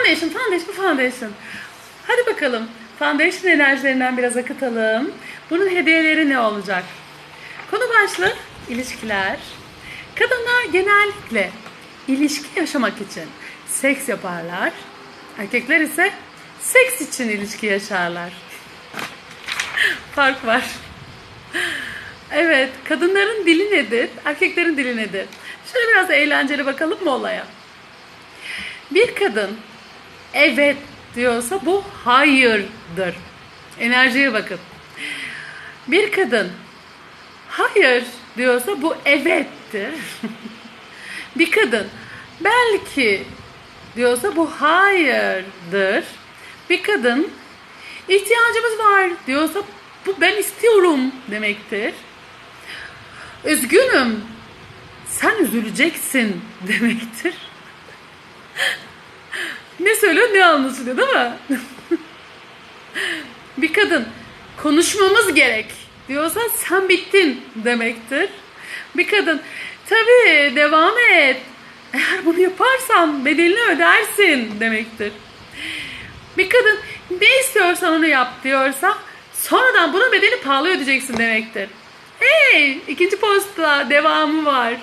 Foundation, foundation, foundation. Hadi bakalım. Foundation enerjilerinden biraz akıtalım. Bunun hediyeleri ne olacak? Konu başlığı ilişkiler. Kadınlar genellikle ilişki yaşamak için seks yaparlar. Erkekler ise seks için ilişki yaşarlar. Fark var. Evet, kadınların dili nedir? Erkeklerin dili nedir? Şöyle biraz eğlenceli bakalım mı olaya? Bir kadın evet diyorsa bu hayırdır. Enerjiye bakın. Bir kadın hayır diyorsa bu evettir. bir kadın belki diyorsa bu hayırdır. Bir kadın ihtiyacımız var diyorsa bu ben istiyorum demektir. Üzgünüm sen üzüleceksin demektir. Söylüyor ne anlaşılıyor değil mi? bir kadın konuşmamız gerek diyorsa sen bittin demektir. Bir kadın tabii devam et. Eğer bunu yaparsan bedelini ödersin demektir. Bir kadın ne istiyorsan onu yap diyorsa sonradan bunun bedelini pahalı ödeyeceksin demektir. Hey ikinci posta devamı var.